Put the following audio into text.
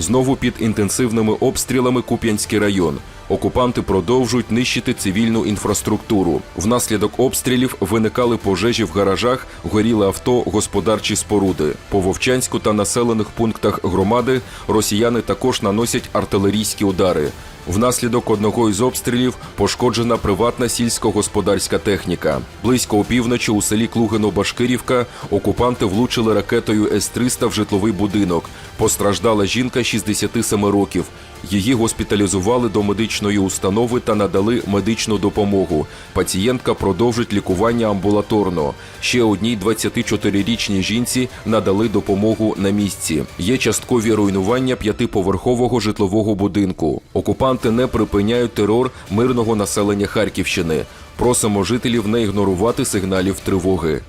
Знову під інтенсивними обстрілами Куп'янський район. Окупанти продовжують нищити цивільну інфраструктуру. Внаслідок обстрілів виникали пожежі в гаражах, горіли авто, господарчі споруди. По Вовчанську та населених пунктах громади росіяни також наносять артилерійські удари. Внаслідок одного із обстрілів пошкоджена приватна сільськогосподарська техніка. Близько опівночі у селі Клугино-Башкирівка окупанти влучили ракетою С-300 в житловий будинок. Постраждала жінка 67 років. Її госпіталізували до медичної установи та надали медичну допомогу. Пацієнтка продовжить лікування амбулаторно. Ще одній 24-річній жінці надали допомогу на місці. Є часткові руйнування п'ятиповерхового житлового будинку. Окупанти не припиняють терор мирного населення Харківщини. Просимо жителів не ігнорувати сигналів тривоги.